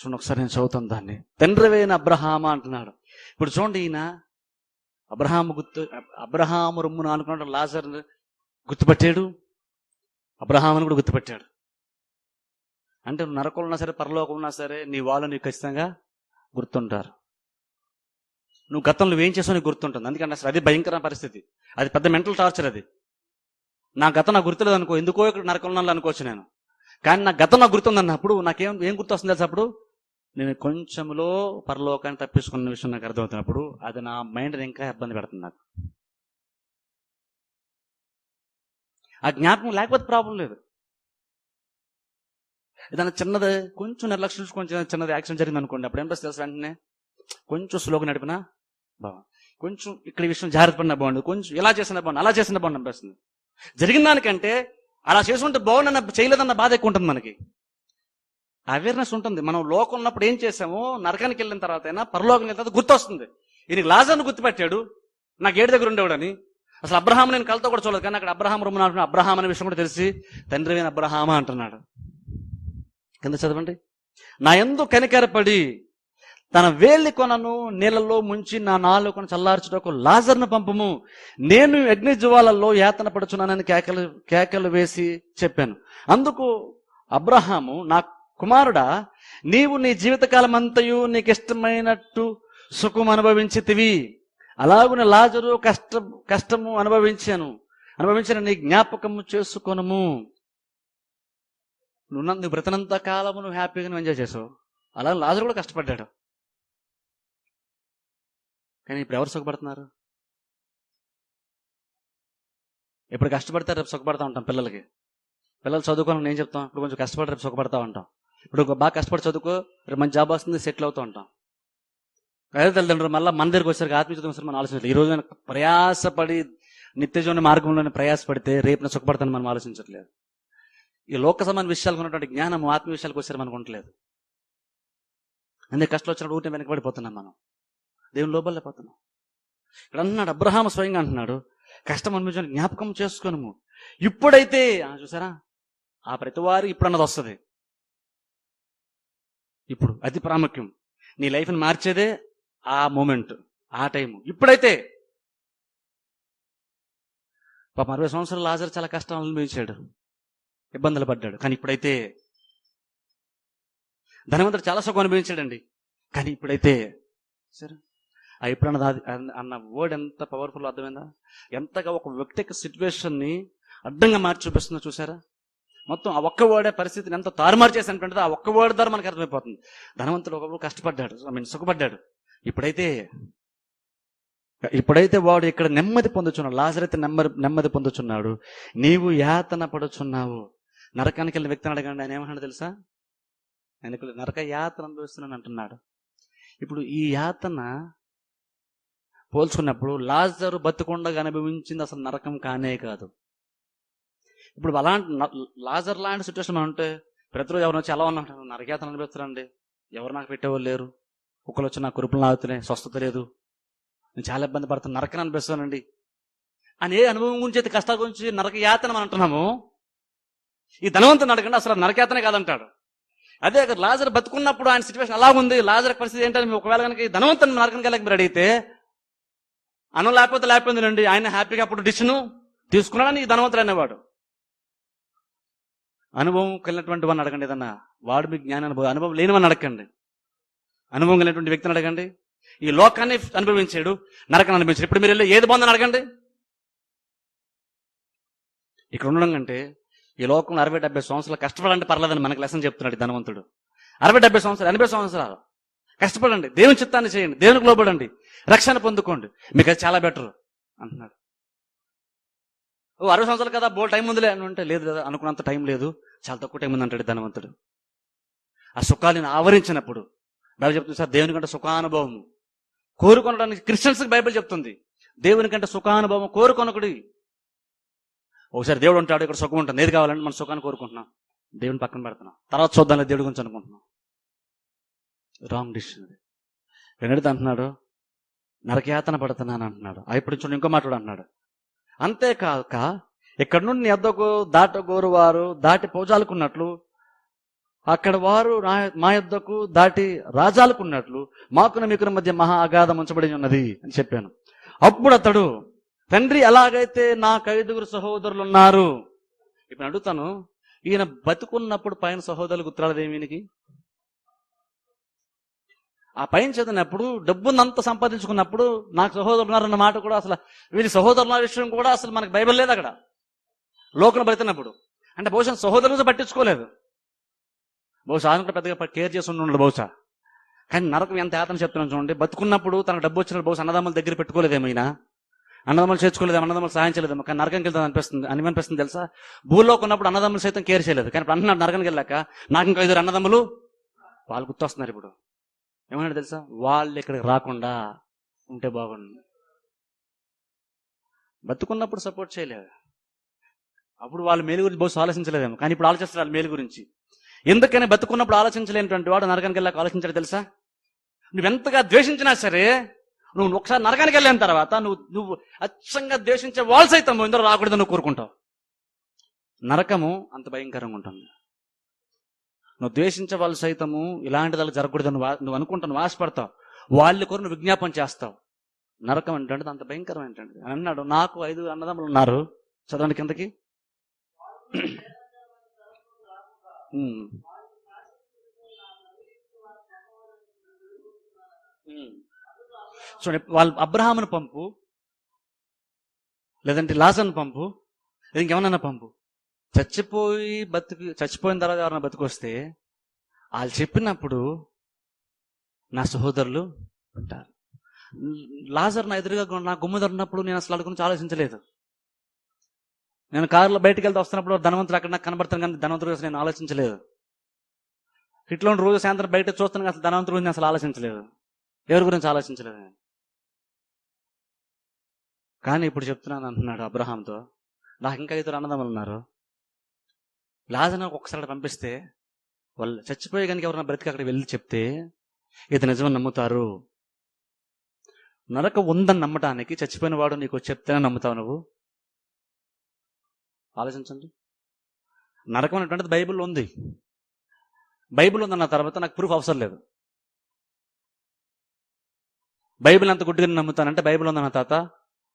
చూడండి ఒకసారి నేను చదువుతాను దాన్ని. తండ్రివైన అబ్రహామ అంటున్నాడు. ఇప్పుడు చూడండి ఈయన అబ్రహాము గుర్తు అబ్రహాము రొమ్మును అనుకున్నాడు లాజర్ గుర్తుపట్టాడు. అబ్రహామును కూడా గుర్తుపట్టాడు. అంటే నువ్వు ఉన్నా సరే పరలోకం ఉన్నా సరే నీ వాళ్ళు నీకు ఖచ్చితంగా గుర్తుంటారు. నువ్వు గతంలో ఏం చేసావు నీకు గుర్తుంటుంది. అందుకంటే అసలు అది భయంకర పరిస్థితి. అది పెద్ద మెంటల్ టార్చర్ అది. నా గతం నాకు గుర్తులేదు అనుకో ఎందుకో ఇక్కడ నరకంలో అనుకోవచ్చు నేను. కానీ నా గతం నాకు గుర్తుంది అన్నప్పుడు నాకేం ఏం గుర్తు వస్తుంది తెలుసు అప్పుడు? నేను కొంచెంలో పరలోకాన్ని తప్పించుకున్న విషయం నాకు అర్థమవుతున్నప్పుడు అది నా మైండ్ ఇంకా ఇబ్బంది పెడుతుంది నాకు. ఆ జ్ఞాపకం లేకపోతే ప్రాబ్లం లేదు. ఏదైనా చిన్నది కొంచెం నిర్లక్ష్యం కొంచెం చిన్నది యాక్సిడెంట్ జరిగింది అనుకోండి అప్పుడు ఏం తెలుసు వెంటనే? కొంచెం స్లోగా నడిపినా బాగా కొంచెం ఇక్కడ విషయం జాగ్రత్త పడినా బాగుండు కొంచెం ఇలా చేసినా బాగుండు అలా చేసినా బాగుండు అనిపిస్తుంది. జరిగిన దానికంటే అలా చేసుకుంటే బాగుండన్న చేయలేదన్న బాధ ఎక్కువ ఉంటుంది మనకి. అవేర్నెస్ ఉంటుంది. మనం లోకం ఉన్నప్పుడు ఏం చేసాము నరకానికి వెళ్ళిన తర్వాత అయినా పరలోకం వెళ్ళిన తర్వాత గుర్తొస్తుంది. ఈయనకి లాజర్ను గుర్తుపెట్టాడు. నాకు ఏడు దగ్గర ఉండేవాడని. అసలు అబ్రహాం నేను కలతో కూడా చూడలేదు కానీ అక్కడ అబ్రహాం రమ్మని అంటున్నాడు అబ్రహాం అనే విషయం కూడా తెలిసి తండ్రి అయిన అబ్రహామా అంటున్నాడు. కింద చదవండి. నా ఎందు కనికరపడి తన వేలి కొనను నీళ్ళలో ముంచి నా నాలుగు కొన చల్లార్చుటకు లాజర్ను పంపము. నేను అగ్ని జ్వాలల్లో యాతన పడుచున్నానని కేకలు కేకలు వేసి చెప్పాను. అందుకు అబ్రహాము నాకు కుమారుడా నీవు నీ జీవితకాలం అంతయు నీకు ఇష్టమైనట్టు సుఖం అనుభవించితివి. అలాగున లాజరు కష్ట కష్టము అనుభవించాను. అనుభవించిన నీ జ్ఞాపకము చేసుకొనము. నువ్వు న- నువ్వు బ్రతనంత కాలము నువ్వు హ్యాపీగా నువ్వు ఎంజాయ్ చేసావు. అలా లాజరు కూడా కష్టపడ్డాడు. కానీ ఇప్పుడు ఎవరు సుఖపడుతున్నారు? ఇప్పుడు కష్టపడితే రేపు సుఖపడతా ఉంటాం పిల్లలకి. పిల్లలు చదువుకోవాలని నేను చెప్తాం. ఇప్పుడు కొంచెం కష్టపడి రేపు సుఖపడతా ఉంటాం. ఇప్పుడు ఒక బాగా కష్టపడి చదువుకో రేపు మంచి జాబ్ వస్తుంది సెటిల్ అవుతూ ఉంటాం. అదే తల్లిదండ్రులు మళ్ళీ మన దగ్గరికి వచ్చారు ఆత్మీయ చదువు మనం ఆలోచించలేదు. ఈ రోజు ప్రయాసపడి నిత్యజీవన మార్గంలోనే ప్రయాసపడితే రేపు నేను సుఖపడతాను మనం ఆలోచించట్లేదు. ఈ లోక సమాన విషయాలకు ఉన్నటువంటి జ్ఞానం ఆత్మీయ విషయాలకు వచ్చారు మనకు ఉండలేదు అందుకే కష్టం వచ్చినప్పుడు ఊటే వెనకబడిపోతున్నాం మనం. దేవుని లోపలేకపోతున్నాం ఇక్కడ అంటున్నాడు అబ్రహాం స్వయంగా అంటున్నాడు కష్టం అనిపించిన జ్ఞాపకం చేసుకోను ఇప్పుడైతే ఆ, చూసారా? ఆ ప్రతివారు ఇప్పుడు అన్నది వస్తుంది. ఇప్పుడు అతి ప్రాముఖ్యం. నీ లైఫ్ని మార్చేదే ఆ మూమెంట్ ఆ టైం ఇప్పుడైతే పాప అరవై సంవత్సరాలు లాజర్ చాలా కష్టాలు అనుభవించాడు. ఇబ్బందులు పడ్డాడు. కానీ ఇప్పుడైతే ధనవంతుడు చాలా సుఖం అనుభవించాడండి. కానీ ఇప్పుడైతే సరే ఆ ఇప్పుడు అన్నది అన్న- అన్న వర్డ్ ఎంత పవర్ఫుల్ అర్థమైందా? ఎంతగా ఒక వ్యక్తి యొక్క సిచ్యువేషన్ని అడ్డంగా మార్చి చూపిస్తుందో చూసారా మొత్తం ఆ ఒక్క వర్డే పరిస్థితిని ఎంత తారుమారు చేసినటువంటిది ఆ ఒక్క వర్డ్ ద్వారా మనకు అర్థమైపోతుంది. ధనవంతుడు ఒకప్పుడు కష్టపడ్డాడు ఐ మీన్ సుఖపడ్డాడు. ఇప్పుడైతే ఇప్పుడైతే వాడు ఇక్కడ నెమ్మది పొందుచున్నాడు లాజరైతే నెమ్మది నెమ్మది పొందుచున్నాడు. నీవు యాతన పడుచున్నావు. నరకానికి వెళ్ళిన వ్యక్తిని అడగండి ఆయన ఏమన్నాడు తెలుసా? ఆయన నరక యాతన అనుభవిస్తున్నాను అంటున్నాడు. ఇప్పుడు ఈ యాతన పోల్చుకున్నప్పుడు లాజరు బతుకుండగా అనుభవించింది అసలు నరకం కానే కాదు. ఇప్పుడు అలాంటి లాజర్ లాంటి సిచ్యువేషన్ మనం ఉంటే ప్రతిరోజు ఎవరు వచ్చి ఎలా ఉన్నాం నరకేతన అనిపిస్తారండి ఎవరు నాకు పెట్టేవాళ్ళు లేరు. ఒకళ్ళు వచ్చి నా కురుపులు నాగుతున్నాయి. స్వస్థత లేదు. నేను చాలా ఇబ్బంది పడుతున్నాను నరకని అనిపిస్తానండి అని ఏ అనుభవం గురించి అయితే కష్టాల గురించి నరక యాతన మనం అంటున్నాము ఈ ధనవంతుని అడగండి అసలు నరకేతనే కాదంటాడు. అదే అక్కడ లాజర్ బతుకున్నప్పుడు ఆయన సిచ్యువేషన్ అలా ఉంది? లాజర్ పరిస్థితి ఏంటంటే ఒకవేళ కనుక ఈ ధనవంతుని నరకం వెళ్ళక మీరు అడిగితే అన్నం లేకపోతే లేకపోయిందండి ఆయన హ్యాపీగా అప్పుడు డిష్ను తీసుకున్నాడని ఈ ధనవంతుడు అనేవాడు? అనుభవం కలిగినటువంటి వాడిని అడగండి ఏదన్నా. వాడు మీకు జ్ఞాన అనుభవం అనుభవం అడగండి. అనుభవం కలిగినటువంటి వ్యక్తిని అడగండి. ఈ లోకాన్ని అనుభవించాడు నరకాన్ని అనుభవించాడు. ఇప్పుడు మీరు వెళ్ళి ఏది బాగుందని అడగండి? ఇక్కడ ఉండడం కంటే ఈ లోకంలో అరవై డెబ్బై సంవత్సరాలు కష్టపడండి పర్లేదని మనకు లెసన్ చెప్తున్నాడు ధనవంతుడు. అరవై డెబ్బై సంవత్సరాలు ఎనభై సంవత్సరాలు. కష్టపడండి. దేవుని చిత్తాన్ని చేయండి. దేవునికి లోబడండి. రక్షణ పొందుకోండి. మీకు అది చాలా బెటర్ అంటున్నాడు. ఓ అరవై సంవత్సరాలు కదా బోల్ టైం ఉందిలే అని అంటే లేదు కదా అనుకున్నంత టైం లేదు. చాలా తక్కువ టైం ఉంది అంటాడు ధనవంతుడు. ఆ సుఖాలను ఆవరించినప్పుడు బైబిల్ చెప్తుంది సార్ దేవుని కంటే సుఖానుభవం కోరుకొనడానికి క్రిస్టియన్స్ బైబిల్ చెప్తుంది. దేవుని కంటే సుఖానుభవం కోరుకొనకుడి. ఒకసారి దేవుడు ఉంటాడు ఇక్కడ సుఖం ఉంటుంది. ఏది కావాలంటే మనం సుఖాన్ని కోరుకుంటున్నాం. దేవుని పక్కన పెడుతున్నాం. తర్వాత చూద్దాం దేవుడి గురించి అనుకుంటున్నాం. రాంగ్ డిసిషన్ అది. వెనడితే అంటున్నాడు నరకయాతన పడుతున్నాను అంటున్నాడు. ఆ ఇప్పుడు చూడండి ఇంకో మాట్లాడు అంటున్నాడు. అంతేకాక ఇక్కడ నుండి ఎద్దకు దాటగోరు వారు దాటి పోజాలకున్నట్లు అక్కడ వారు మా యొద్దకు దాటి రాజాలకున్నట్లు మాకున మీకున మధ్య మహా అగాధం ఉంచబడి ఉన్నది అని చెప్పాను. అప్పుడు అతడు తండ్రి ఎలాగైతే నాకు ఐదుగురు సహోదరులు ఉన్నారు ఇప్పుడు అడుగుతాను ఈయన బతుకున్నప్పుడు పైన సహోదరులకు ఉత్తరాలు ఏమీనికి ఆ పైన చదివినప్పుడు డబ్బునంత సంపాదించుకున్నప్పుడు నాకు సహోదరులు ఉన్నారన్న మాట కూడా అసలు వీరి సహోదరుల విషయం కూడా అసలు మనకు బైబిల్ లేదు అక్కడ. లోకం బతున్నప్పుడు అంటే బహుశా సహోదరులు పట్టించుకోలేదు. బహుశా ఆయన కూడా పెద్దగా కేర్ చేసి ఉండి బహుశా. కానీ నరకం ఎంత యాతన చెప్తున్నాను చూడండి. బతుకున్నప్పుడు తనకు డబ్బు వచ్చిన బహుశా అన్నదమ్ముల దగ్గర పెట్టుకోలేదేమో ఈయన. అన్నదమ్ములు చేర్చుకోలేదేమో అన్నదమ్ములు సాయం చేయలేదేమో. కానీ నరకంకి వెళ్తాను అనిపిస్తుంది అని అనిపిస్తుంది తెలుసా? భూలోకి ఉన్నప్పుడు అన్నదమ్ములు సైతం కేర్ చేయలేదు. కానీ ఇప్పుడు అంటున్నాడు నరకంకి వెళ్ళాక నాకు ఇంకా ఐదు అన్నదమ్ములు వాళ్ళు గుర్తొస్తున్నారు ఇప్పుడు. ఏమన్నాడు తెలుసా? వాళ్ళు ఇక్కడికి రాకుండా ఉంటే బాగుండు. బతుకున్నప్పుడు సపోర్ట్ చేయలేదు అప్పుడు వాళ్ళ మేలు గురించి బహుశా ఆలోచించలేదేమో. కానీ ఇప్పుడు ఆలోచిస్తారు మేలు గురించి. ఎందుకని బతుకున్నప్పుడు ఆలోచించలేనటువంటి వాడు నరకానికి వెళ్ళాక ఆలోచించాడు తెలుసా? నువ్వెంతగా ద్వేషించినా సరే నువ్వు ఒకసారి నరకానికి వెళ్ళిన తర్వాత నువ్వు నువ్వు అచ్చంగా ద్వేషించే వాళ్ళు సైతం ఎందరో రాకూడదు నువ్వు కోరుకుంటావు. నరకము అంత భయంకరంగా ఉంటుంది. నువ్వు ద్వేషించే వాళ్ళు సైతము ఇలాంటి వాళ్ళు జరగకూడదు నువ్వు అనుకుంటాను నువ్వు వాళ్ళు నువ్వు ఆశపడతావు. వాళ్ళ కొరకు నువ్వు విజ్ఞాపం చేస్తావు. నరకం ఏంటంటే అంత భయంకరం ఏంటంటే. అని అన్నాడు. నాకు ఐదు అన్నదమ్ములు ఉన్నారు. చదవండి కిందకి. చూడండి వాళ్ళు అబ్రహామును పంపు లేదంటే లాజన్ పంపు ఇంకేమన్నా పంపు. చచ్చిపోయి బతికి చచ్చిపోయిన తర్వాత ఎవరైనా బతికొస్తే వాళ్ళు చెప్పినప్పుడు నా సహోదరులు ఉంటారు. లాజర్ నా ఎదురుగా నా గుమ్మదన్నప్పుడు నేను అసలు వాళ్ళ గురించి ఆలోచించలేదు. నేను కారులో బయటకు వెళ్తే వస్తున్నప్పుడు ధనవంతుడు అక్కడ నాకు కనబడతాను కానీ ధనవంతుడు అసలు నేను ఆలోచించలేదు. ఇట్లా రోజు సాయంత్రం బయట చూస్తాను అసలు ధనవంతుడు గురించి అసలు ఆలోచించలేదు. ఎవరి గురించి ఆలోచించలేదు నేను. కానీ ఇప్పుడు చెప్తున్నాను అంటున్నాడు అబ్రహాంతో. నాకు ఇంకా ఇద్దరు అన్నదమ్ములు ఉన్నారు. లాజర్ని ఒక్కసారి పంపిస్తే వాళ్ళు చచ్చిపోయే కనుక ఎవరైనా బ్రతికి అక్కడ వెళ్ళి చెప్తే ఇది నిజమని నమ్ముతారు. నరక ఉందని నమ్మటానికి చచ్చిపోయిన వాడు నీకు చెప్తేనే నమ్ముతావు నువ్వు? ఆలోచించండి. నరకం అనేటువంటిది బైబిల్ ఉంది. బైబిల్ ఉందన్న తర్వాత నాకు ప్రూఫ్ అవసరం లేదు. బైబిల్ అంత గుడ్డిగా నమ్ముతానంటే బైబిల్ ఉందన్న తాత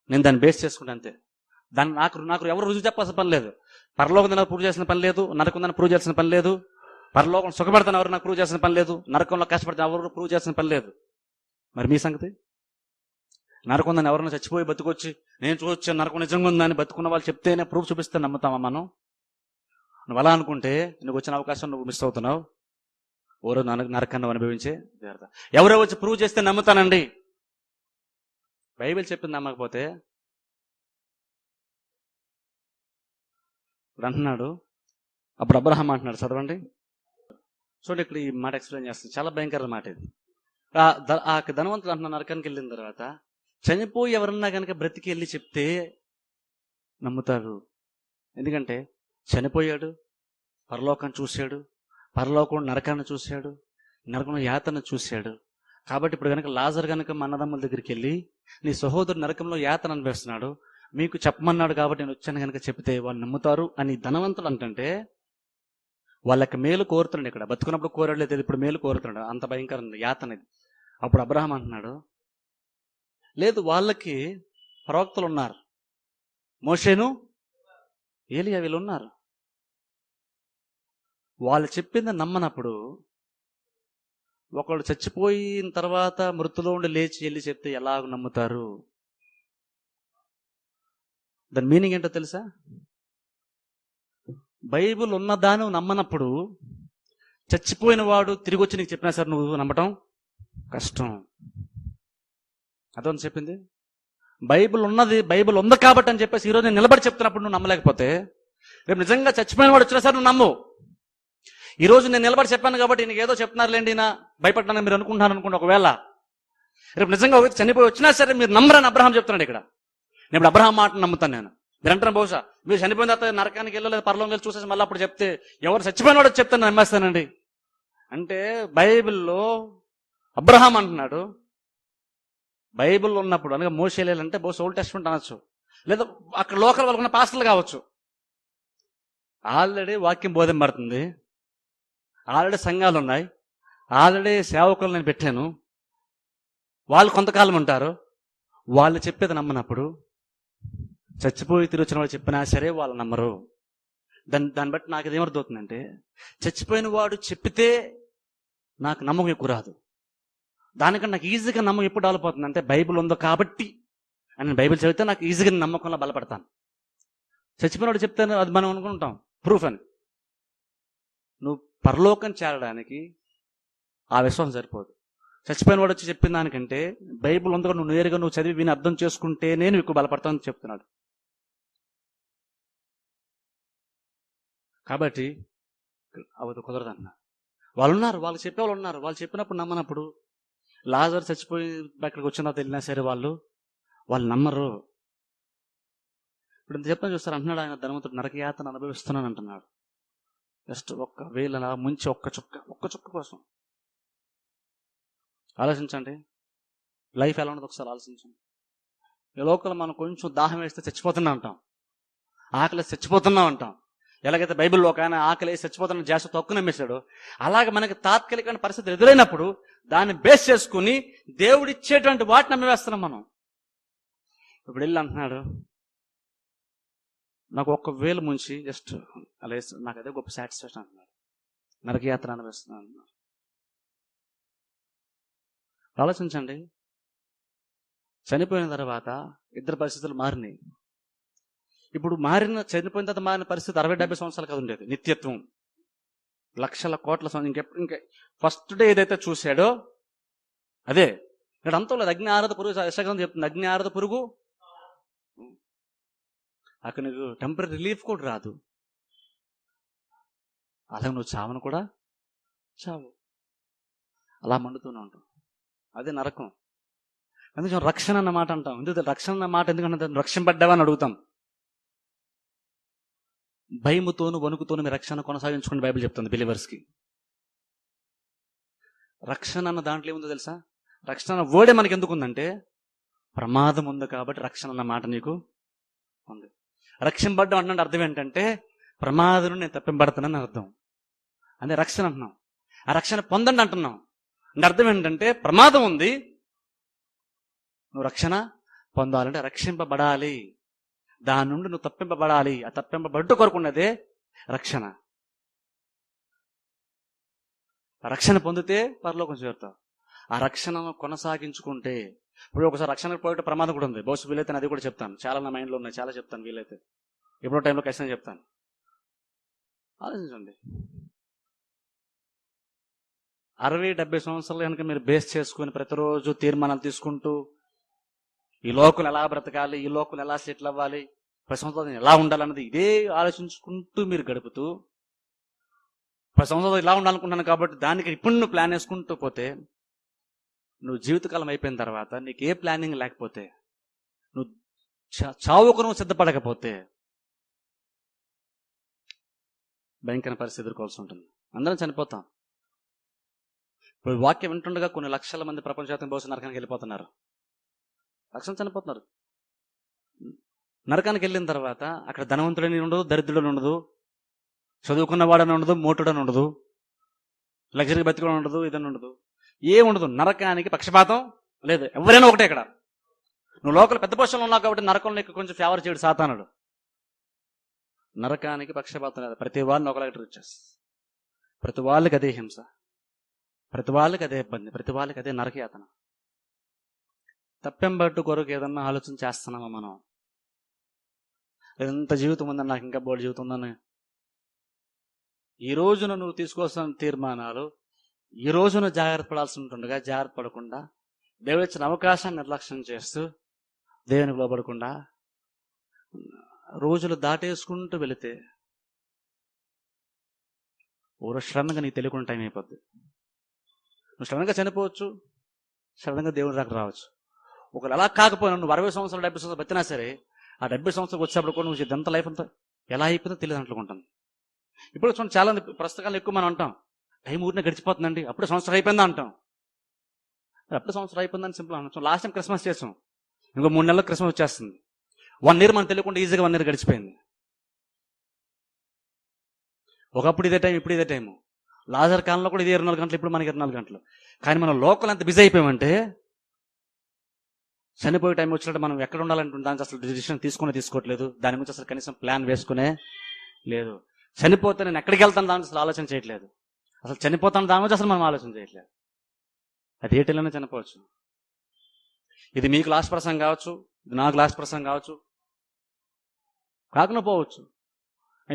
నేను దాన్ని బేస్ చేసుకుంటా అంతే. దాన్ని నాకు నాకు ఎవరు రుజువు చెప్పాల్సిన పని లేదు. పరలోకం నాకు ప్రూవ్ చేసిన పని లేదు నరకం ఉందని ప్రూవ్ చేసిన పని లేదు పరలోకం సుఖపడతాను ఎవరు నాకు ప్రూవ్ చేసిన పని లేదు నరకంలో కష్టపడతాను ఎవరు ప్రూవ్ చేసిన పని లేదు. మరి మీ సంగతి? నరకం దాన్ని ఎవరైనా చచ్చిపోయి బతుకొచ్చి నేను చూడొచ్చు నరకం నిజంగా ఉందని బతుకున్న వాళ్ళు చెప్తేనే ప్రూఫ్ చూపిస్తే నమ్ముతామా మనం? నువ్వు అలా అనుకుంటే నువ్వు వచ్చిన అవకాశం నువ్వు మిస్ అవుతున్నావు. ఓరో నరక నరకాన్ని అనుభవించే జాగ్రత్త. ఎవరో వచ్చి ప్రూవ్ చేస్తే నమ్ముతానండి. బైబిల్ చెప్పింది నమ్మకపోతే ఇప్పుడు అంటున్నాడు. అప్పుడు అబ్రహం అంటున్నాడు. చదవండి. చూడండి ఇక్కడ ఈ మాట ఎక్స్ప్లెయిన్ చేస్తుంది. చాలా భయంకర మాట ఇది. ఆ ధనవంతుడు అంటున్న నరకానికి వెళ్ళిన తర్వాత చనిపోయి ఎవరన్నా కనుక బ్రతికి వెళ్ళి చెప్తే నమ్ముతారు. ఎందుకంటే చనిపోయాడు పరలోకం చూశాడు పరలోకం నరకాన్ని చూశాడు నరకం యాతను చూశాడు. కాబట్టి ఇప్పుడు కనుక లాజర్ కనుక మా దగ్గరికి వెళ్ళి నీ సహోదరు నరకంలో యాతన అనిపిస్తున్నాడు మీకు చెప్పమన్నాడు కాబట్టి నేను వచ్చాను కనుక చెప్తే వాళ్ళు నమ్ముతారు అని ధనవంతుడు అంటుంటే వాళ్ళకి మేలు కోరుతున్నాడు ఇక్కడ. బతుకున్నప్పుడు కోరలేదు ఇప్పుడు మేలు కోరుతున్నాడు. అంత భయంకరం యాతన ఇది అప్పుడు అబ్రహం అంటున్నాడు లేదు వాళ్ళకి ప్రవక్తలు ఉన్నారు. మోషేను ఏలియా వీళ్ళు ఉన్నారు. వాళ్ళు చెప్పింది నమ్మనప్పుడు ఒకళ్ళు చచ్చిపోయిన తర్వాత మృతులో ఉండి లేచి వెళ్ళి చెప్తే ఎలాగ నమ్ముతారు? దాని మీనింగ్ ఏంటో తెలుసా? బైబిల్ ఉన్నదాని నమ్మనప్పుడు చచ్చిపోయిన వాడు తిరిగి వచ్చి నీకు చెప్పినా సార్ నువ్వు నమ్మటం కష్టం. అదని చెప్పింది? బైబిల్ ఉన్నది బైబిల్ ఉంది కాబట్టి అని చెప్పేసి ఈరోజు నేను నిలబడి చెప్తున్నప్పుడు నువ్వు నమ్మలేకపోతే రేపు నిజంగా చచ్చిపోయిన వాడు వచ్చినా సార్ నువ్వు నమ్ము. ఈరోజు నేను నిలబడి చెప్పాను కాబట్టి నీకు ఏదో చెప్తున్నారులేండి నా భయపడ్డానని మీరు అనుకుంటున్నారు అనుకోండి ఒకవేళ. రేపు నిజంగా చనిపోయి వచ్చినా సరే మీరు నమ్మరని అబ్రహం చెప్తున్నాడు ఇక్కడ. నేను ఇప్పుడు అబ్రహాం మాట నమ్ముతాను నేను. మీరు అంటారు బహుశా మీరు చనిపోయిన తర్వాత నరకానికి వెళ్ళలేదు పరలోకి వెళ్ళి చూసేసి మళ్ళీ అప్పుడు చెప్తే ఎవరు చచ్చిపోయిన వాడు చెప్తాను నమ్మేస్తానండి. అంటే బైబిల్లో అబ్రహాం అంటున్నాడు. బైబిల్ ఉన్నప్పుడు అనగా మోసేలేలంటే బహుశా ఓల్డ్ టెస్ట్మెంట్ అనొచ్చు. లేదా అక్కడ లోకల్ వాళ్ళకున్న పాస్టర్లు కావచ్చు. ఆల్రెడీ వాక్యం బోధింపడుతుంది ఆల్రెడీ సంఘాలు ఉన్నాయి. ఆల్రెడీ సేవకులు నేను పెట్టాను. వాళ్ళు కొంతకాలం ఉంటారు. వాళ్ళు చెప్పేది నమ్మనప్పుడు చచ్చిపోయి తిరిగి వచ్చిన వాళ్ళు చెప్పినా సరే వాళ్ళు నమ్మరు. దాన్ని దాన్ని బట్టి నాకు ఇదేమర్థవుతుందంటే చచ్చిపోయిన వాడు చెప్పితే నాకు నమ్మకం ఎక్కువ రాదు. దానికన్నా నాకు ఈజీగా నమ్మకం ఎప్పుడు డెవలప్ అవుతుంది అంటే బైబిల్ ఉందో కాబట్టి అని నేను బైబిల్ చదివితే నాకు ఈజీగా నమ్మకంలో బలపడతాను. చచ్చిపోయిన వాడు చెప్తే అది మనం అనుకుంటాం ప్రూఫ్ అని. నువ్వు పరలోకం చేరడానికి ఆ విశ్వాసం సరిపోదు. చచ్చిపోయిన వాడు వచ్చి చెప్పిన దానికంటే బైబిల్ ఉందో నువ్వు నేరుగా నువ్వు చదివి విని అర్థం చేసుకుంటే నేను ఎక్కువ బలపడతానని చెప్తున్నాడు. కాబట్టి అవదు కుదరదన్న. వాళ్ళు ఉన్నారు వాళ్ళు చెప్పే వాళ్ళు ఉన్నారు వాళ్ళు చెప్పినప్పుడు నమ్మనప్పుడు లాజర్ చచ్చిపోయి అక్కడికి వచ్చిన తెలియనా సరే వాళ్ళు వాళ్ళు నమ్మరు. ఇప్పుడు ఇంత చెప్పని చూస్తారు? అంటున్నాడు ఆయన ధనవంతుడు. నరకయాతను అనుభవిస్తున్నాను అంటున్నాడు. జస్ట్ ఒక్క వేల ముంచి ఒక్క చుక్క ఒక్క చుక్క కోసం. ఆలోచించండి. లైఫ్ ఎలా ఉండదు ఒకసారి ఆలోచించండి. ఈ లోకల్ మనం కొంచెం దాహం వేస్తే చచ్చిపోతున్నా అంటాం. ఆకలి చచ్చిపోతున్నాం అంటాం. ఎలాగైతే బైబిల్లో ఒక ఆయన ఆకలి చచ్చిపోతున్న జాస్తి తక్కువ నమ్మేశాడు అలాగే మనకి తాత్కాలికమైన పరిస్థితులు ఎదురైనప్పుడు దాన్ని బేస్ చేసుకుని దేవుడిచ్చేటువంటి వాటిని నమ్మివేస్తున్నాం మనం. ఇప్పుడు వెళ్ళి అంటున్నాడు నాకు ఒక్క వేలు ముంచి జస్ట్ అలా నాకు అదే గొప్ప సాటిస్ఫాక్షన్ అంటున్నాడు. నరకయాత్ర అనిపిస్తున్నాను అన్నారు ఆలోచించండి. చనిపోయిన తర్వాత ఇద్దరు పరిస్థితులు మారినాయి. ఇప్పుడు మారిన చనిపోయిన తర్వాత మారిన పరిస్థితి అరవై డెబ్బై సంవత్సరాలు కదా ఉండేది నిత్యత్వం. లక్షల కోట్ల సంవత్సరం ఇంకెప్పుడు ఇంకా ఫస్ట్ డే ఏదైతే చూశాడో అదే ఇక్కడ అంతా లేదు అగ్ని ఆరాధ పురుగు యశగ్రంథం చెప్తుంది అగ్ని ఆరాధ పురుగు. అక్కడ నీకు టెంపరీ రిలీఫ్ కూడా రాదు. అలాగే నువ్వు చావను కూడా? చావు. అలా మండుతూనే ఉంటావు అదే నరకం. అందుకే రక్షణ అన్న మాట అంటాం. ఎందుకంటే రక్షణ అన్న మాట ఎందుకంటే రక్షింపడ్డావని అని అడుగుతాం. భయముతోను వణుకుతోను మీ రక్షణ కొనసాగించుకుని బైబిల్ చెప్తుంది బిలీవర్స్కి. రక్షణ అన్న దాంట్లో ఏముందో తెలుసా? రక్షణ అన్న వర్డే మనకి ఎందుకు ఉందంటే ప్రమాదం ఉంది కాబట్టి రక్షణ అన్న మాట నీకు ఉంది. రక్షింపడ్డం అంటే అర్థం ఏంటంటే ప్రమాదం నుండి నేను తప్పింపడతానని అర్థం. అదే రక్షణ అంటున్నాం. ఆ రక్షణ పొందండి అంటున్నాం. అంటే అర్థం ఏంటంటే ప్రమాదం ఉంది. నువ్వు రక్షణ పొందాలంటే రక్షింపబడాలి. దాని నుండి నువ్వు తప్పింపబడాలి. ఆ తప్పింపబడ్డ కొరకున్నదే రక్షణ. రక్షణ పొందితే పరలోకం చేరుతావు. ఆ రక్షణను కొనసాగించుకుంటే. ఇప్పుడు ఒకసారి రక్షణ పోయేట ప్రమాదం కూడా ఉంది. బహుశా వీలైతే నేను అది కూడా చెప్తాను. చాలా నా మైండ్లో ఉన్నాయి. చాలా చెప్తాను వీలైతే. ఎప్పుడో టైంలో ఖచ్చితంగా చెప్తాను. ఆలోచించండి. అరవై డెబ్బై సంవత్సరాలు కనుక మీరు బేస్ చేసుకుని ప్రతిరోజు తీర్మానాలు తీసుకుంటూ ఈ లోకలు ఎలా బ్రతకాలి? ఈ లోకలు ఎలా సెటిల్ అవ్వాలి? పది సంవత్సరాలు నేను ఎలా ఉండాలన్నది ఇదే ఆలోచించుకుంటూ మీరు గడుపుతూ పది సంవత్సరాలు ఇలా ఉండాలనుకుంటున్నాను కాబట్టి దానికి ఇప్పుడు నువ్వు ప్లాన్ వేసుకుంటూ పోతే నువ్వు జీవితకాలం అయిపోయిన తర్వాత నీకు ఏ ప్లానింగ్ లేకపోతే నువ్వు చా- చావుకు నువ్వు సిద్ధపడకపోతే భయంకర పరిస్థితి ఎదుర్కోవాల్సి ఉంటుంది. అందరం చనిపోతాం. ఇప్పుడు వాక్యం వింటుండగా కొన్ని లక్షల మంది ప్రపంచవ్యాప్తంగా బహుశా నరకానికి వెళ్ళిపోతున్నారు. లక్షలు చనిపోతున్నారు. నరకానికి వెళ్ళిన తర్వాత అక్కడ ధనవంతుడని ఉండదు దరిద్రుడని ఉండదు చదువుకున్నవాడని ఉండదు మోటుడని ఉండదు లగ్జరీ బతికడం ఉండదు ఇదని ఉండదు. ఏ ఉండదు. నరకానికి పక్షపాతం లేదు. ఎవరైనా ఒకటే ఇక్కడ. నువ్వు లోకల్ పెద్ద పొజిషన్లో ఉన్నావు కాబట్టి నరకంలో కొంచెం ఫేవర్ చేయడు సాతానుడు. నరకానికి పక్షపాతం లేదు. ప్రతి వాళ్ళని ఒకలాగా ట్రీట్ ప్రతి వాళ్ళకి అదే హింస. ప్రతి వాళ్ళకి అదే ఇబ్బంది. ప్రతి వాళ్ళకి అదే నరకయాతన. తప్పెంబట్టు కొరకు ఏదన్నా ఆలోచన చేస్తున్నామా మనం? ఎంత జీవితం ఉందని నాకు ఇంకా బోర్డు జీవితం ఉందని? ఈ రోజున నువ్వు తీసుకోవాల్సిన తీర్మానాలు ఈ రోజున జాగ్రత్త పడాల్సి ఉంటుండగా జాగ్రత్త పడకుండా దేవుడు ఇచ్చిన అవకాశాన్ని నిర్లక్ష్యం చేస్తూ దేవునికి లోపడకుండా రోజులు దాటేసుకుంటూ వెళితే ఓరో శ్రద్ధగా నీకు తెలియకుండా టైం అయిపోద్ది. నువ్వు సడన్గా చనిపోవచ్చు శ్రద్ధగా దేవుడి దగ్గర రావచ్చు. ఒకవేళ అలా కాకపోయినా నువ్వు అరవై సంవత్సరాలు డెబ్బై సంవత్సరాలు బతినా సరే ఆ డెబ్బై సంవత్సరాలు వచ్చేప్పుడు కూడా నువ్వు ఎంత లైఫ్ అంతా ఎలా అయిపోతుందో తెలియదు అనుకుంటాను ఇప్పుడు చూడండి చాలా మంది ఎక్కువ మనం అంటాం. టైం ఊరినే గడిచిపోతుందండి. అప్పుడు సంవత్సరం అయిపోయిందా అంటాం. అప్పుడు సంవత్సరం అయిపోయిందని సింపుల్ అంటాం లాస్ట్ టైం క్రిస్మస్ చేసాం. ఇంకో మూడు నెలలు క్రిస్మస్ వచ్చేస్తుంది. వన్ ఇయర్ మనం తెలియకుండా ఈజీగా వన్ ఇయర్ గడిచిపోయింది. ఒకప్పుడు ఇదే టైం ఇప్పుడు ఇదే టైము. లాజర్ కాలంలో కూడా ఇది ఇరవై నాలుగు గంటలు ఇప్పుడు మనకి ఇరవై నాలుగు గంటలు. కానీ మనం లోకల్ ఎంత బిజీ అయిపోయామంటే చనిపోయే టైం వచ్చినట్టు మనం ఎక్కడ ఉండాలంటే దానికి అసలు డిసిషన్ తీసుకునే తీసుకోవట్లేదు. దాని గురించి అసలు కనీసం ప్లాన్ వేసుకునే లేదు. చనిపోతే నేను ఎక్కడికి వెళ్తాను దాని అసలు ఆలోచన చేయట్లేదు. అసలు చనిపోతాను దాని గురించి అసలు మనం ఆలోచన చేయట్లేదు. అది ఏటిలోనే చనిపోవచ్చు. ఇది మీకు లాస్ట్ ప్రసంగం కావచ్చు ఇది నాకు లాస్ట్ ప్రసంగం కావచ్చు. కాకుండా పోవచ్చు.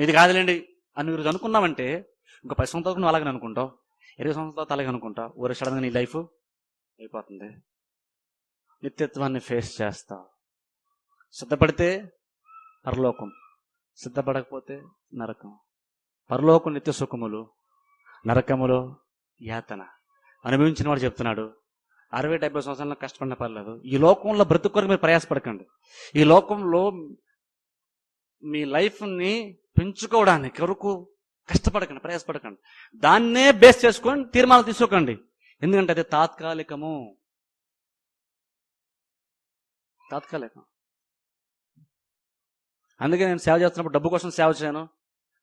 ఇది కాదులేండి. అని మీరు అనుకున్నామంటే ఇంకో పది సంవత్సరాలకు నువ్వు అలాగే అనుకుంటావు. ఇరవై సంవత్సరాల అలాగే అనుకుంటావు. ఊరే సడన్గా నీ లైఫ్ అయిపోతుంది. నిత్యత్వాన్ని ఫేస్ చేస్తావు సిద్ధపడితే పరలోకం సిద్ధపడకపోతే నరకం. పరలోకం నిత్య సుఖములు నరకములో యాతన. అనుభవించిన వాడు చెప్తున్నాడు అరవై డెబ్బై సంవత్సరాలు కష్టపడిన పర్లేదు. ఈ లోకంలో బ్రతుకు మీరు ప్రయాసపడకండి. ఈ లోకంలో మీ లైఫ్ని పెంచుకోవడానికి కొరకు కష్టపడకండి ప్రయాసపడకండి. దాన్నే బేస్ చేసుకొని తీర్మానాలు తీసుకోకండి. ఎందుకంటే అది తాత్కాలికము. తాత్కాలికం. అందుకే నేను సేవ చేస్తున్నప్పుడు డబ్బు కోసం సేవ చేయను.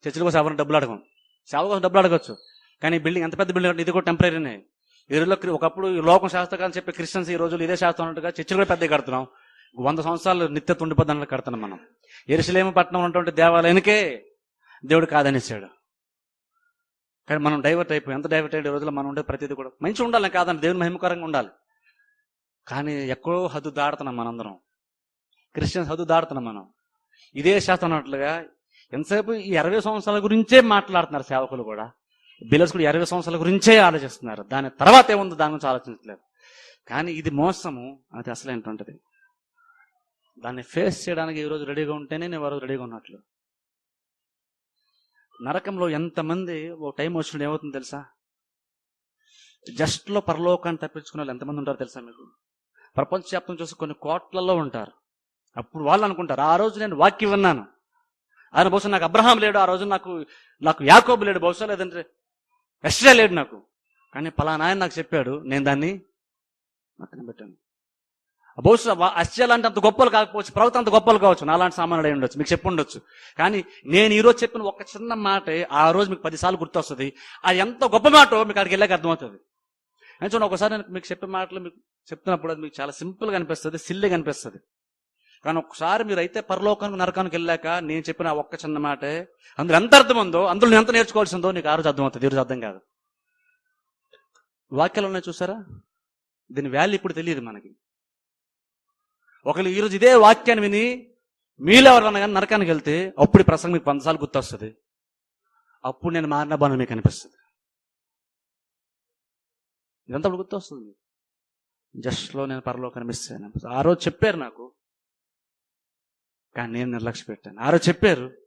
చర్చిల కోసం ఎవరిని డబ్బులు అడగను. సేవ కోసం డబ్బులు అడగచ్చు. కానీ ఈ బిల్డింగ్ ఎంత పెద్ద బిల్డింగ్ అంటే ఇది కూడా టెంపరీనే ఈ రోజుల్లో ఒకప్పుడు ఈ లోకం శాస్త్రకాలని చెప్పి క్రిస్టియన్స్ ఈ రోజులు ఇదే శాస్త్రం అన్నట్టుగా చర్చిలు కూడా పెద్దగా కడుతున్నాం. వంద సంవత్సరాలు నిత్య ఉండిపోద్దని కడుతున్నాం మనం. ఎరుసలేమ పట్టణం ఉన్నటువంటి దేవాలయానికే దేవుడు కాదనేసాడు కానీ మనం డైవర్ట్ అయిపోయి. ఎంత డైవర్ట్ అయ్యే రోజుల్లో మనం ఉండే ప్రతిదీ కూడా. మంచి ఉండాలి కాదని దేవుని మహిమకరంగా ఉండాలి. కానీ ఎక్కడో హద్దు దాడుతున్నాం మనందరం. క్రిస్టియన్స్ హద్దు దాడుతున్నాం మనం. ఇదే శాస్త్రం అన్నట్లుగా ఎంతసేపు ఈ అరవై సంవత్సరాల గురించే మాట్లాడుతున్నారు సేవకులు కూడా. బిల్లర్స్ కూడా ఇరవై సంవత్సరాల గురించే ఆలోచిస్తున్నారు. దాని తర్వాత ఏముందో? దాని గురించి ఆలోచించలేదు కానీ ఇది మోసము అది అసలు ఏంటంటది? దాన్ని ఫేస్ చేయడానికి ఈరోజు రెడీగా ఉంటేనే నేను వారు రెడీగా ఉన్నట్లు. నరకంలో ఎంతమంది ఓ టైం వచ్చినప్పుడు ఏమవుతుందో తెలుసా? జస్ట్లో పరలోకాన్ని తప్పించుకునే వాళ్ళు ఎంతమంది ఉంటారో తెలుసా మీకు? ప్రపంచవ్యాప్తం చూసి కొన్ని కోట్లలో ఉంటారు. అప్పుడు వాళ్ళు అనుకుంటారు ఆ రోజు నేను వాక్యం విన్నాను. ఆయన బహుశా నాకు అబ్రహాం లేడు ఆ రోజు నాకు నాకు యాకోబు లేడు బహుశా లేదంటే ఎస్ట్రా లేడు నాకు. కానీ పలానా ఆయన నాకు చెప్పాడు నేను దాన్ని పక్కన పెట్టాను బహుశా అస్యాలు అంటే అంత గొప్పలు కాకపోవచ్చు ప్రవక్త అంత గొప్పలు కావచ్చు నాలాంటి సామాన్యుడు ఉండొచ్చు మీకు చెప్పి ఉండొచ్చు. కానీ నేను ఈరోజు చెప్పిన ఒక చిన్న మాటే ఆ రోజు మీకు పదిసార్లు గుర్తొస్తుంది. అది ఎంత గొప్ప మాటో మీకు అక్కడికి వెళ్ళాక అర్థమవుతుంది. అని చూడండి ఒకసారి నేను మీకు చెప్పే మాటలు మీకు చెప్తున్నప్పుడు అది మీకు చాలా సింపుల్గా అనిపిస్తుంది సిల్లిగా అనిపిస్తుంది. కానీ ఒకసారి మీరు అయితే పరలోకానికి నరకానికి వెళ్ళాక నేను చెప్పిన ఒక్క చిన్న మాటే అందులో ఎంత అర్థం ఉందో అందులో ఎంత నేర్చుకోవాల్సిందో నీకు ఆ రోజు అర్థం అవుతుంది ఈరోజు అర్థం కాదు. వాక్యాలు ఉన్నాయి చూసారా? దీని వాల్యూ ఇప్పుడు తెలియదు మనకి. ఒకళ్ళు ఈరోజు ఇదే వాక్యాన్ని విని మీలో ఎవరన్నా కానీ నరకానికి వెళ్తే అప్పుడు ప్రసంగం మీకు పంచసార్లు గుర్తొస్తుంది. అప్పుడు నేను మారిన బాణం మీకు అనిపిస్తుంది. ఇదంతా అప్పుడు గుర్తొస్తుంది. జస్ట్లో నేను పరలో కనిపిస్తాను ఆ రోజు చెప్పారు నాకు. కానీ నేను నిర్లక్ష్య పెట్టాను. ఆ రోజు చెప్పారు.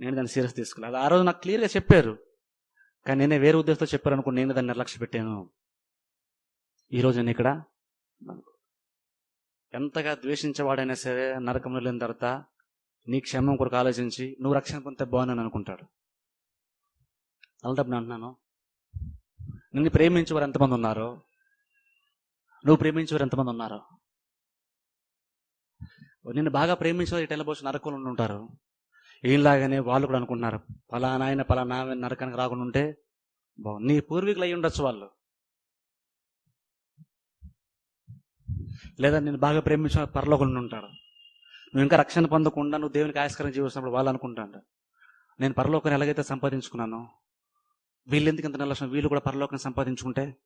నేను దాన్ని సీరియస్ తీసుకున్నాను ఆ రోజు నాకు క్లియర్గా చెప్పారు. కానీ నేనే వేరే ఉద్దేశంతో చెప్పారు అనుకో నేను దాన్ని నిర్లక్ష్య పెట్టాను. ఈరోజు నేను ఇక్కడ ఎంతగా ద్వేషించేవాడైనా సరే నరకంలో వెళ్ళిన తర్వాత నీ క్షేమం కొరకు ఆలోచించి నువ్వు రక్షణ పొందితే బాగున్నాను అనుకుంటాడు. అలాంటప్పుడు అంటున్నాను. నిన్ను ప్రేమించేవారు ఎంతమంది ఉన్నారో? నువ్వు ప్రేమించేవారు ఎంతమంది ఉన్నారో? నిన్ను బాగా ప్రేమించేవారు ఈ టైంలో నరకంలో ఉంటారు. ఏంలాగానే వాళ్ళు కూడా అనుకుంటున్నారు. పలానా ఆయన పలానా నరకానికి రాకుండా ఉంటే బాగుంది నీ పూర్వీకులు అయి ఉండొచ్చు వాళ్ళు. లేదా నేను బాగా ప్రేమించిన పరలోకంలో ఉంటాడు నువ్వు ఇంకా రక్షణ పొందకుండా నువ్వు దేవునికి ఆయస్కరం జీవిస్తున్నప్పుడు వాళ్ళు అనుకుంటాడు నేను పరలోకాన్ని ఎలాగైతే సంపాదించుకున్నానో వీళ్ళు ఎందుకు ఇంత నిర్లక్ష్యం వీళ్ళు కూడా పరలోకం సంపాదించుకుంటే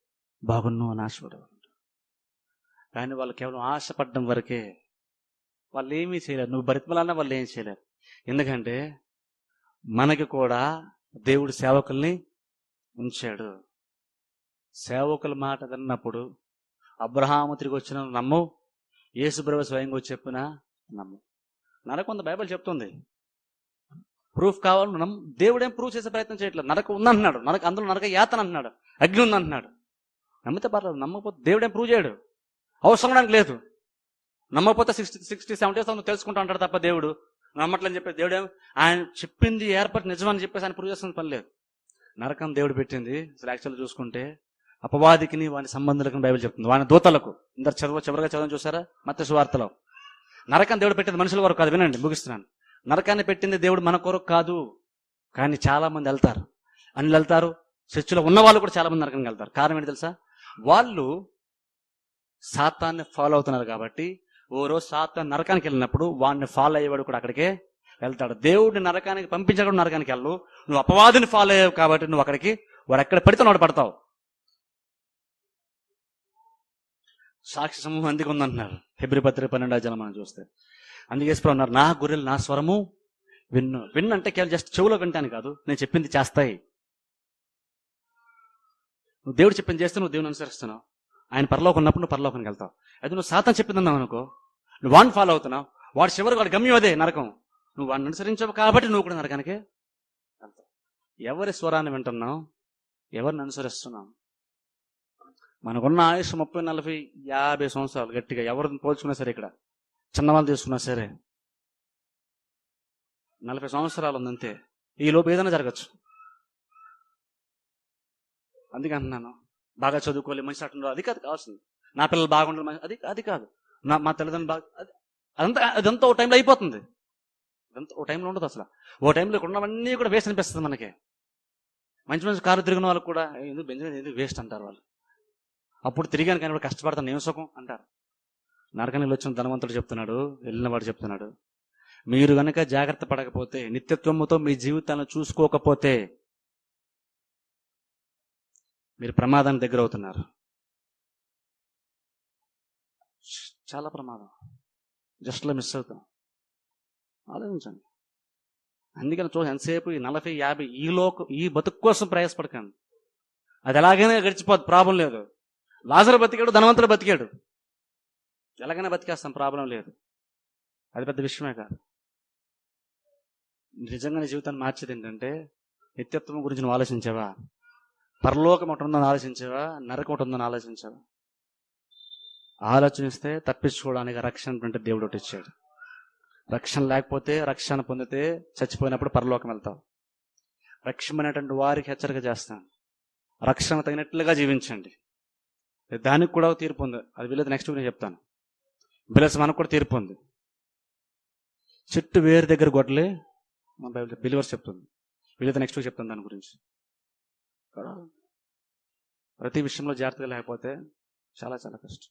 బాగున్ను అని ఆశపడేవాళ్ళు కానీ వాళ్ళు కేవలం ఆశపడడం వరకే వాళ్ళు ఏమీ చేయలేరు. నువ్వు బ్రతిమలన్నా వాళ్ళు ఏం చేయలేరు. ఎందుకంటే మనకి కూడా దేవుడు సేవకుల్ని ఉంచాడు. సేవకుల మాట విన్నప్పుడు అబ్రహాము తిరిగి వచ్చిన నమ్ము యేసుప్రభు స్వయంగా వచ్చి చెప్పిన నమ్ము. నరకొంత బైబిల్ చెప్తుంది. ప్రూఫ్ కావాలి నమ్ము దేవుడేం ప్రూఫ్ చేసే ప్రయత్నం చేయట్లేదు. నరక ఉందంటున్నాడు నరక అందులో నరక యాతన అంటున్నాడు అగ్ని ఉందంటున్నాడు నమ్మితే పర్లేదు. నమ్మకపోతే దేవుడేం ప్రూవ్ చేయడు. అవసరం ఉండడానికి లేదు. నమ్మకపోతే సిక్స్టీ సిక్స్టీ సెవెంటీ ఇయర్స్ తెలుసుకుంటా అంటాడు తప్ప దేవుడు. నమ్మట్లని చెప్పి దేవుడు ఆయన చెప్పింది ఏర్పాటు నిజమని చెప్పేసి ఆయన ప్రూవ్ చేస్తున్న పని లేదు. నరకం దేవుడు పెట్టింది. అసలు యాక్చువల్గా చూసుకుంటే అపవాదికిని వాని సంబంధులకు బైబిల్ చెప్తుంది. వాని దూతలకు. ఇందరు చదువు చివరిగా చదవని చూసారా? మత్స్య వార్తలో నరకం దేవుడు పెట్టింది మనుషుల వరకు కాదు. వినండి ముగిస్తున్నాను. నరకాన్ని పెట్టింది దేవుడు మన కొరకు కాదు. కానీ చాలా మంది వెళ్తారు. అన్ని వెళ్తారు. చర్చిలో ఉన్న వాళ్ళు కూడా చాలా మంది నరకానికి వెళ్తారు. కారణం ఏంటి తెలుసా? వాళ్ళు సాతాన్ని ఫాలో అవుతున్నారు కాబట్టి ఓ రోజు సాతాన్ నరకానికి వెళ్ళినప్పుడు వాడిని ఫాలో అయ్యేవాడు కూడా అక్కడికే వెళ్తాడు. దేవుడిని నరకానికి పంపించడం నరకానికి వెళ్ళు నువ్వు అపవాదిని ఫాలో అయ్యావు కాబట్టి నువ్వు అక్కడికి వాడు ఎక్కడ పడితే వాడు పడతావు. సాక్షి సమూహం అందుకు ఉందంటున్నారు? ఫిబ్రవరి పత్రిక పన్నెండు జనం మనం చూస్తే. అందుకే యేసుప్రభు అన్నారు నా గొర్రెలు నా స్వరము విన్ను. విన్ను అంటే కేవలం జస్ట్ చెవులో వింటాను కాదు నేను చెప్పింది చేస్తాయి. నువ్వు దేవుడు చెప్పింది చేస్తే నువ్వు దేవుని అనుసరిస్తున్నావు. ఆయన పరలోకం ఉన్నప్పుడు నువ్వు పరలోకానికి వెళ్తావు. అయితే నువ్వు సాతం చెప్పిందన్నావు అనుకో నువ్వు వాడిని ఫాలో అవుతున్నావు వాడు చివరికి వాడు గమ్యం అదే నరకం. నువ్వు వాడిని అనుసరించావు కాబట్టి నువ్వు కూడా నరకానికి వెళ్తావు. ఎవరి స్వరాన్ని వింటున్నావు? ఎవరిని అనుసరిస్తున్నావు? మనకున్న ఆయుష్ ముప్పై నలభై యాభై సంవత్సరాలు గట్టిగా ఎవరిని పోల్చుకున్నా సరే ఇక్కడ చిన్నవాళ్ళు తీసుకున్నా సరే. నలభై సంవత్సరాలు ఉందంతే. ఈ లోపు ఏదైనా జరగచ్చు. అందుకే అంటున్నాను. బాగా చదువుకోవాలి మంచి అటు అది కాదు కావాల్సింది. నా పిల్లలు బాగుండాలి అది అది కాదు. నా మా తల్లిదండ్రులు బాగా అది అదంతా అదంతా ఓ టైంలో అయిపోతుంది. అదంతా ఓ టైంలో ఉండదు అసలు. ఓ టైంలో ఇక్కడ ఉన్నవన్నీ కూడా వేస్ట్ అనిపిస్తుంది మనకి. మంచి మంచి కారు తిరిగిన వాళ్ళకి కూడా ఎందుకు బెంజమిన్ ఎందుకు వేస్ట్? అంటారు వాళ్ళు. అప్పుడు తిరిగాను కానీ కష్టపడతాను నేను సుఖం అంటారు. నరకానికి వచ్చిన ధనవంతుడు చెప్తున్నాడు వెళ్ళినవాడు చెప్తున్నాడు. మీరు గనక జాగ్రత్త పడకపోతే నిత్యత్వముతో మీ జీవితాలను చూసుకోకపోతే మీరు ప్రమాదానికి దగ్గర అవుతున్నారు చాలా ప్రమాదం. జస్ట్లో మిస్ అవుతాం. ఆలోచించండి. అందుకని చూ ఎంతసేపు ఈ నలభై యాభై ఈ లోక ఈ బతుకు కోసం ప్రయాసపడకండి. అది ఎలాగైనా గడిచిపోదు ప్రాబ్లం లేదు. లాజరు బతికాడు ధనవంతుడు బతికాడు. ఎలాగైనా బతికేస్తాం ప్రాబ్లం లేదు. అది పెద్ద విషయమే కాదు. నిజంగా నీ జీవితాన్ని మార్చేది ఏంటంటే నిత్యత్వం గురించి నువ్వు ఆలోచించావా? పరలోకం ఒకటి ఉందని ఆలోచించావా? నరకం ఒకటి ఉందని ఆలోచించావా? ఆలోచిస్తే తప్పించుకోవడానికి రక్షణ అంటే దేవుడు ఒకటి ఇచ్చాడు. రక్షణ లేకపోతే రక్షణ పొందితే చచ్చిపోయినప్పుడు పరలోకం వెళ్తావు రక్షమైనటువంటి వారికి హెచ్చరిక చేస్తాను. రక్షణ తగినట్లుగా జీవించండి. దానికి కూడా తీర్పు ఉంది. అది వీళ్ళది నెక్స్ట్ నేను చెప్తాను. బిలస్ మనకు కూడా తీర్పు ఉంది. చెట్టు వేరు దగ్గర గొడ్డలే మన బైబిల్ బిలివర్స్ చెప్తుంది. వీళ్ళతో నెక్స్ట్ చెప్తాను దాని గురించి. ప్రతి విషయంలో జాగ్రత్తగా లేకపోతే చాలా చాలా కష్టం.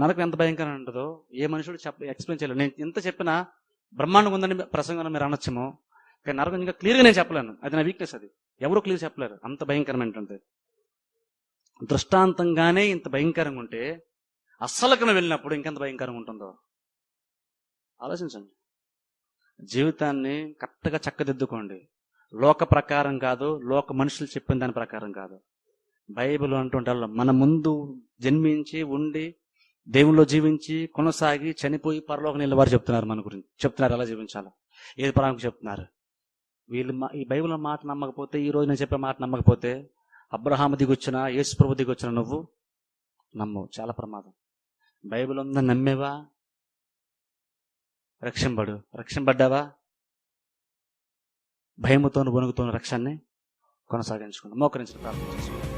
నరకం ఎంత భయంకరంగా ఉంటుందో ఏ మనుషుడు చెప్ప ఎక్స్ప్లెయిన్ చేయలేదు. నేను ఎంత చెప్పినా బ్రహ్మాండం ఉందని ప్రసంగం మీరు అనొచ్చేమో. కానీ నరకం ఇంకా క్లియర్గా నేను చెప్పలేను. అది నా వీక్నెస్ అది. ఎవరు క్లియర్ చెప్పలేరు. అంత భయంకరమైనటువంటి దృష్టాంతంగానే ఇంత భయంకరంగా ఉంటే అస్సలకన వెళ్ళినప్పుడు ఇంకెంత భయంకరంగా ఉంటుందో? ఆలోచించండి. జీవితాన్ని కరెక్ట్గా చక్కదిద్దుకోండి. లోక ప్రకారం కాదు లోక మనుషులు చెప్పిన దాని ప్రకారం కాదు. బైబిల్ అంటుంటారు మన ముందు జన్మించి ఉండి దేవుల్లో జీవించి కొనసాగి చనిపోయి పరలోక నిలవారు చెప్తున్నారు మన గురించి. చెప్తున్నారు ఎలా జీవించాలో. ఏది పరాకు చెప్తున్నారు? వీళ్ళు ఈ బైబిల్ మాట నమ్మకపోతే ఈ రోజు నేను చెప్పే మాట నమ్మకపోతే అబ్రహాము దిగొచ్చిన యేసు ప్రభు దిగొచ్చిన నువ్వు నమ్మవు. చాలా ప్రమాదం. బైబిల్ ఉందని నమ్మేవా? రక్షింపడు. రక్షింపడ్డావా? భయముతోను వణుకుతోను రక్షణని కొనసాగించుకున్నాం మోకరించిన ప్రార్థన చేసుకుందాం